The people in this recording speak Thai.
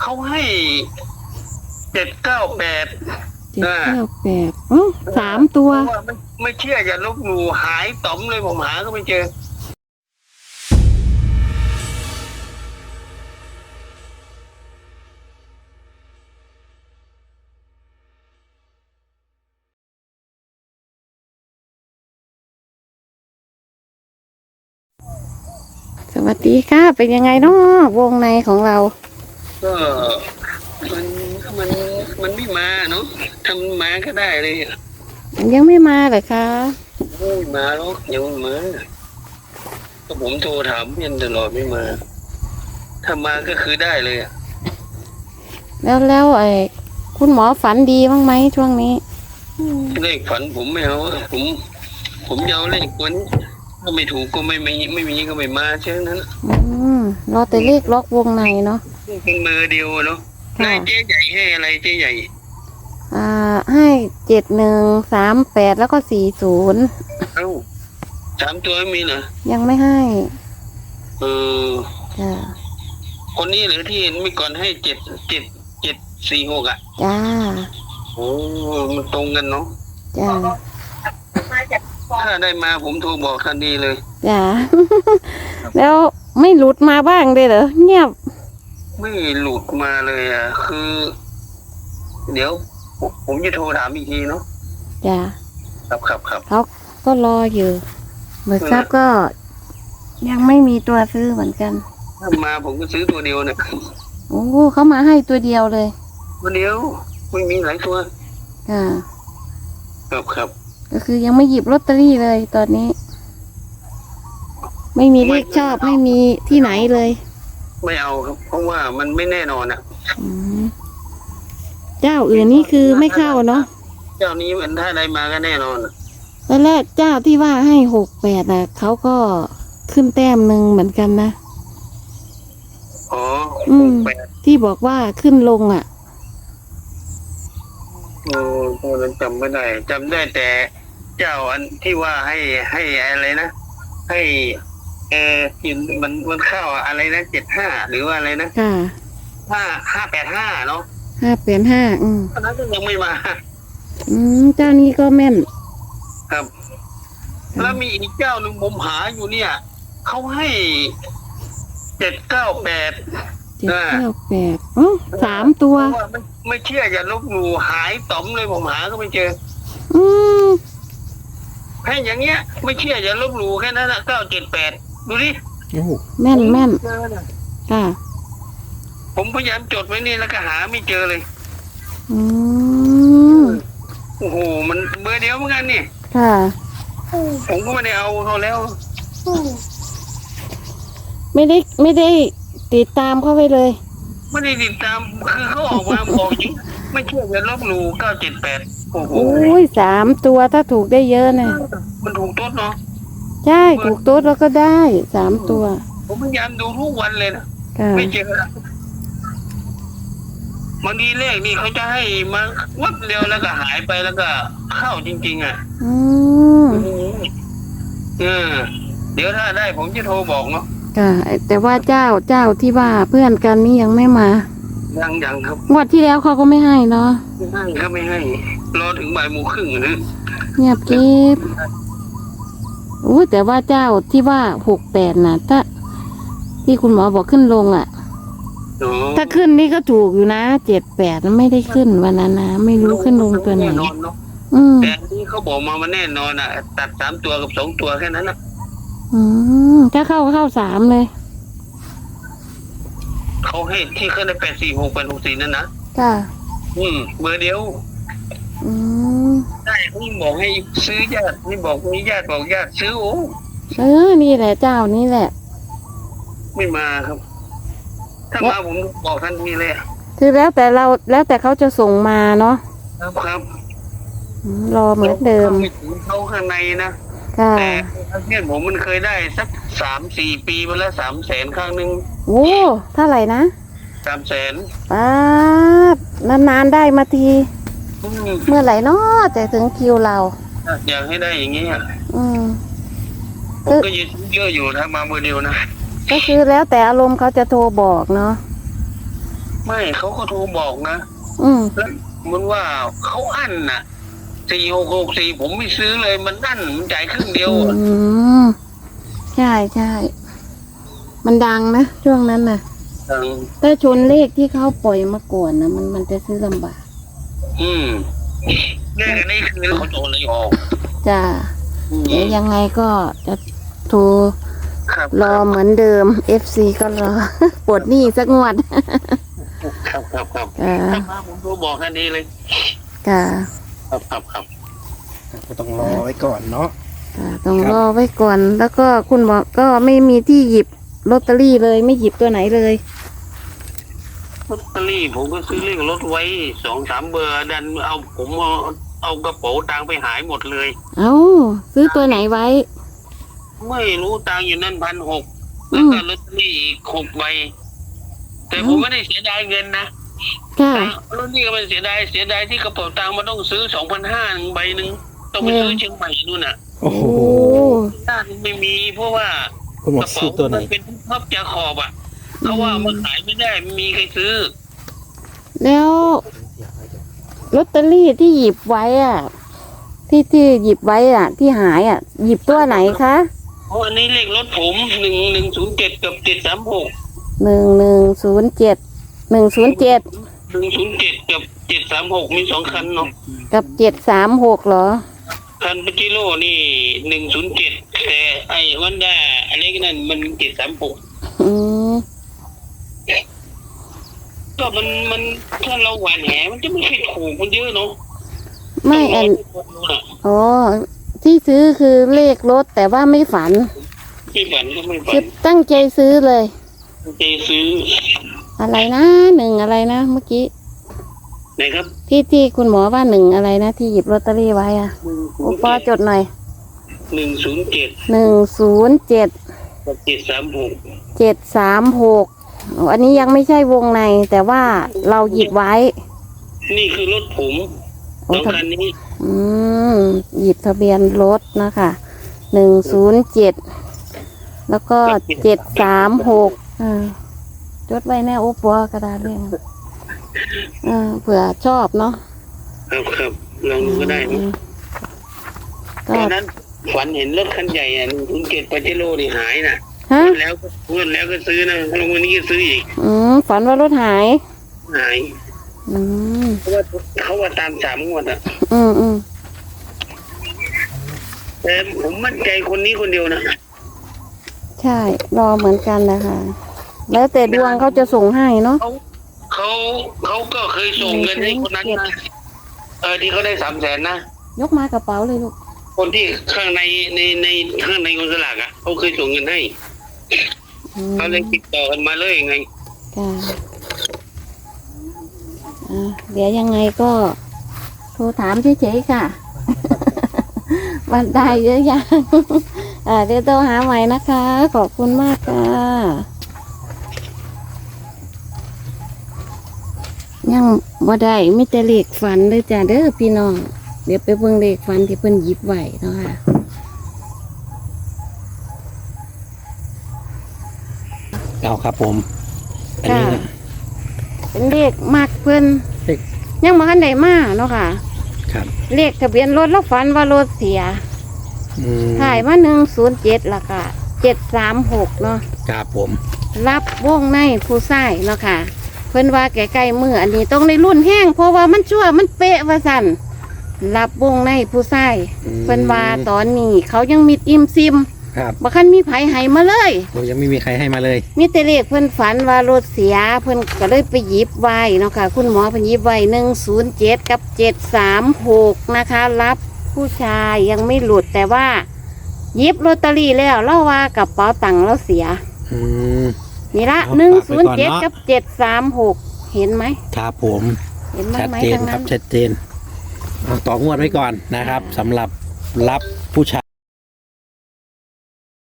เขาให้เจ็ดเก้าแปดเจ็ดเก้าแปดอ๋อสามตัวว่าไม่ไม่เชื่ออย่าลบหลู่หายต่อมเลยผมหาก็ไม่เจอสวัสดีค่ะ เป็นยังไงเนาะวงในของเรา ก็มันมันมันไม่มาเนาะทำมาก็ได้เลยอะยังไม่มาเลยคะไม่มาหรอกยังไม่มาก็ผมโทรถามเพียนตลอดไม่มาถ้ามาก็คือได้เลยอะแล้วแล้วไอ้คุณหมอฝันดีบ้างไหมช่วงนี้ เลขฝันผมไม่เอาอะผม ผมจะเอาเลขวันถ้าไม่ถูกก็ไม่ไม่ไม่มีก็ไม่มาเช่นนั้นอืมรอแต่เลขล็อกวงในเนาะ เป็นเบอร์เดียวเนาะค่ะนายเจ๊ใหญ่ให้อะไรเจ๊ใหญ่อ่าให้เจ็ดหนึ่งสามแปดแล้วก็สี่ศูนย์เอ้าสามตัวไม่มีเหรอยังไม่ให้ เออจ้าคนนี้หรือที่เห็นเมื่อก่อนให้เจ็ดเจ็ดเจ็ดสี่หกอะจ้าโอ้มันตรงกันเนาะจ้าถ้าได้มาผมโทรบอกทันทีเลย จ้าแล้วไม่หลุดมาบ้างเลยเหรอเงียบ ไม่หลุดมาเลยอะ คือ เดี๋ยว ผมผมจะโทรถามอีกทีเนาะจ้าครับครับครับเขาก็รออยู่เบิกทรัพย์ก็ยังไม่มีตัวซื้อเหมือนกันถ้ามาผมก็ซื้อตัวเดียวเนี่ยโอ้เขามาให้ตัวเดียวเลย ตัวเดียวไม่มีหลายตัวอ่าครับครับ ก็คือยังไม่หยิบลอตเตอรี่เลยตอนนี้ ไม่มีเลขชอบไม่มีที่ไหนเลย ไม่เอาครับ เพราะว่ามันไม่แน่นอนอะอืมเจ้าอื่นนี่คือไม่เข้าเนาะเจ้านี้มันถ้าได้มาก็แน่นอนอะตอนแรกเจ้าที่ว่าให้หกแปดนะเขาก็ขึ้นแต้มหนึ่งเหมือนกันนะ อ๋ออืมแปดที่บอกว่าขึ้นลงอะ โอ้ตัวนั้นจำไม่ได้จำได้แต่ เจ้าอันที่ว่าให้ให้อะไรนะให้ เออกินมันมันเข้าอะไรนะเจ็ดห้าหรือว่าอะไรนะค่ะห้าห้าแปดห้าเนาะห้าแปดห้าอืมตอนนั้นก็ยังไม่มา อืมเจ้านี้ก็แม่น ครับ แล้วมีอีกเจ้าหนึ่งผมหาอยู่เนี่ยเขาให้เจ็ดเก้าแปดเจ็ดเก้าแปดอ๋อสามตัวว่าไม่ไม่เชื่ออย่าลบหลู่หายต่อมเลยผมหาก็ไม่เจอ อืมให้อย่างเงี้ย ไม่เชื่ออย่าลบหลู่แค่นั้นนะเก้าเจ็ดแปด ดูดิแม่นแม่นเจอน่ะค่ะ ผมพยายามจดไว้นี่แล้วก็หาไม่เจอเลย อืมโอ้โห มันเบอร์เดียวเหมือนกันนี่ ค่ะ ผมก็ไม่ได้เอาเขาแล้ว ไม่ได้ไม่ได้ติดตามเข้าไปเลย ไม่ได้ติดตามคือเขาออกมาบอกจริงไม่เชื่ออย่าลบหลู่เก้าเจ็ดแปดโอ้โห โอ้ยสามตัวถ้าถูกได้เยอะนะมันถูกต้นเนาะ ใช่ถูกโต๊ดแล้วก็ได้สามตัว ผมพยายามดูทุกวันเลยนะค่ะไม่เจอละบางทีเลขนี่เขาจะให้มาวัดเดียวแล้วก็หายไปแล้วก็เข้าจริง ๆ อะอืมเออเดี๋ยวถ้าได้ผมจะโทรบอกเนาะค่ะแต่ว่าเจ้าเจ้าที่ว่าเพื่อนกันนี่ยังไม่มายังยังครับงวดที่แล้วเขาก็ไม่ให้เนาะไม่ให้ก็ไม่ให้ รอถึงบ่ายโมงครึ่งนะเงียบเก็บโอ้แต่ว่าเจ้าที่ว่าหกแปดน่ะถ้า ที่คุณหมอบอกขึ้นลงอะโอ้ถ้าขึ้นนี่ก็ถูกอยู่นะเจ็ดแปดไม่ได้ขึ้นวันนั้นนะไม่รู้ขึ้นลงตัวไหนแน่นอนเนาะอืมแต่อันนี่เขาบอกมามันแน่นอนอะ ตัดสามตัวกับสองตัวแค่นั้นนะอืมถ้าเข้าก็เข้าสามเลย เขาให้ที่ขึ้นได้แปดสี่หกแปดหกสี่นั่นนะ ค่ะ อืมเบอร์เดียวอืมได้ นี่บอกให้ซื้อญาตินี่บอกมีญาติบอกญาติซื้อโอ้เออ นี่แหละเจ้านี่แหละ ไม่มาครับ ถ้ามาผมบอกทันทีเลยอะคือแล้วแต่เราแล้วแต่เขาจะส่งมาเนาะครับครับอืมรอเหมือนเดิมไม่ถึงเขาข้างในนะค่ะแต่ประเทศผมมันเคยได้สักสามสี่ปีมาแล้วสามแสนครั้งหนึ่งโอ้เท่าไหร่นะสามแสนป้าดนานๆได้มาที เมื่อไหร่เนาะแต่ถึงคิวเรา อยากให้ได้อย่างนี้อะอืมผมก็ยืนเยอะอยู่ถ้ามาเบอร์เดียวนะก็คือแล้วแต่อารมณ์เขาจะโทรบอกเนาะอไม่เขาก็โทรบอกนะอืมแล้วมันว่าเขาอั้นน่ะสี่หกหกสี่ผมไม่ซื้อเลยมันอั้นมันจ่ายครึ่งเดียวอือะมใช่ใช่มันดังนะช่วงนั้นน่ะอืมถ้าชนเลขที่เขาปล่อยมาก่อนนะมันมันจะซื้อลำบาก อืมเลขอันนี้คือเขาโทรเลยออกจ้าอืมเดี๋ยวยังไงก็จะโทรครับรอเหมือนเดิม FC ก็รอปลดหนี้สักงวดครับครับครับอ่าถ้ามาผมโทรบอกแค่นี้เลยค่ะครับครับครับก็ต้องรอไว้ก่อนเนาะอ่าต้องครับรอไว้ก่อน แล้วก็คุณหมอก็ไม่มีที่หยิบลอตเตอรี่เลยไม่หยิบตัวไหนเลย ลอตเตอรี่ผมก็ซื้อเลขรถไว้สองสามเบอร์ ดันเอาผมเอาเอากระเป๋าตังค์ไปหายหมดเลย เอ้าซื้อตัวไหนไว้ ไม่รู้ตังค์อยู่นั่นพันหกอืแล้วมก็ลอตเตอรี่อีกหกใบแต่อืมผมไม่ได้เสียดายเงินนะค่ะรุ่นนี้ก็ไม่เสียดายเสียดายที่กระเป๋าตังค์มันต้องซื้อสองพันห้าใบหนึ่งต้องไปซื้อเชียงใหม่นู่นน่ะโอ้โหโอ้ด้านไม่มีเพราะว่าคุณหมอกระซื้เป๋าอตัวไหนมันเป็นพับจาขอบอะ เขาว่ามันขายไม่ได้ไม่มีใครซื้อ แล้วลอตเตอรี่ที่หยิบไว้อะ ที่ที่หยิบไว้อะ ที่หายอะ หยิบตัวไหนคะเพราะอันนี้เลขรถผมหนึ่งหนึ่งศูนย์เจ็ดกับเจ็ดสามหกหนึ่งหนึ่งศูนย์เจ็ดหนึ่งศูนย์เจ็ดหนึ่งศูนย์เจ็ดกับเจ็ดสามหกมีสองคันเนาะกับเจ็ดสามหกเหรอ คันปาจิโร่นี่หนึ่งศูนย์เจ็ดแต่ไอ้วันด้าอะไรกันนั่นมันเจ็ดสามหก อืม ก็ มันมันถ้าเราหวานแหมันจะไม่ค่อยถูกมันเยอะเนาะไม่อันต้องรอดูน่ะอ๋อที่ซื้อคือเลขรถแต่ว่าไม่ฝันไม่ฝันก็ไม่ฝัคือนตั้งใจซื้อเลยใจซื้อ อะไรนะหนึ่งอะไรนะเมื่อกี้นะครับที่ที่คุณหมอว่าหนึ่งอะไรนะที่หยิบลอตเตอรี่ไว้อะโอปอจดหน่อยหนึ่งศูนย์เจ็ดหนึ่งศูนย์เจ็ดกับเจ็ดสามหกเจ็ดสามหก อันนี้ยังไม่ใช่วงใน แต่ว่าเราหยิบไว้ นี่คือรถผมโอ้สองทะคันนี้ อืมหยิบทะเบียนรถนะคะหนึ่งศูนย์เจ็ดแล้วก็เจ็ดสามหกอ่าจดไว้แน่โอปัวกระดาษเรื่องอ่าเผื่อชอบเนาะครับครับลองดูก็ได้นะก็ตอนนั้นฝันเห็นรถคันใหญ่อะหนึ่งศูนย์เจ็ดปาเจโร่นี่หายนะ ฮะแล้วก็งวดแล้วก็ซื้อนะลงวันนี้ก็ซื้ออีกอืมฝันว่ารถหาย หายอืมเพราะว่าเขาว่าตามสามงวดอะ อืมอืมแต่ผมมั่นใจคนนี้คนเดียวนะใช่ รอเหมือนกันนะคะแล้วแต่ดวงเขาจะส่งให้เนาะเขาเขาเขาก็เคยส่งเงินให้คนนั้นนะเออที่เขาได้สามแสนนะยกมากระเป๋าเลยลูกคนที่ข้างในในในข้างในกองสลากอะเขาเคยส่งเงินให้ อืมเขาเลยติดต่อกันมาเลยไงค่ะอ่าเดี๋ยวยังไงก็โทรถามเฉยๆค่ะ วันได้เยอะยังอ่าเดี๋ยวโทรหาใหม่นะคะ ขอบคุณมากค่ะ ยังบ่ได้ไม่แต่เลขฝันเลยจ้ะเด้อพี่น้อง เดี๋ยวไปเบิ่งเลขฝันที่เพิ่นหยิบไว้เนาะค่ะ เอาครับผม อันนี้ค่ะเป็นเลขมากเพิ่นเลข ยังบ่ทันได้มาเนาะค่ะ ครับเลขทะเบียนรถแล้วฝันว่ารถเสียอืมถ่ายมาหนึ่งศูนย์เจ็ดละค่ะเจ็ดสามหกเนาะ ครับผมรับวงในผู้ใส่เนาะค่ะ เพิ่นว่าแก่ใกล้มืออันนี้ต้องในรุ่นแห้งเพราะว่ามันชั่วมันเป๊ะว่าสั่นรับวงในผู้ใส่อืมเพิ่นว่าตอนนี้เขายังมิดอิ่มซิม ครับบ่คันมีไผให้มาเลย โอ้ยังไม่มีใครให้มาเลย มีแต่เลขเพิ่นฝันว่ารถเสียเพิ่นก็เลยไปหยิบไว้เนาะค่ะ คุณหมอเพิ่นหยิบไว้หนึ่งศูนย์เจ็ดกับเจ็ดสามหกนะคะ รับผู้ชายยังไม่หลุดแต่ว่าหยิบลอตเตอรี่แล้วเล่าว่ากระเป๋าตังค์เราเสีย อืม นี่ละเอาหนึ่งฝากศูไว้นย์ก่อนเจ็ดเนาะกับเจ็ดสามหกเห็นไหม ครับผม เห็นบ้าชังดไหมเจนทางครันั้บน ชัดเจนเอาต่องวดไว้ก่อนนะครับสำหรับรับผู้ชาย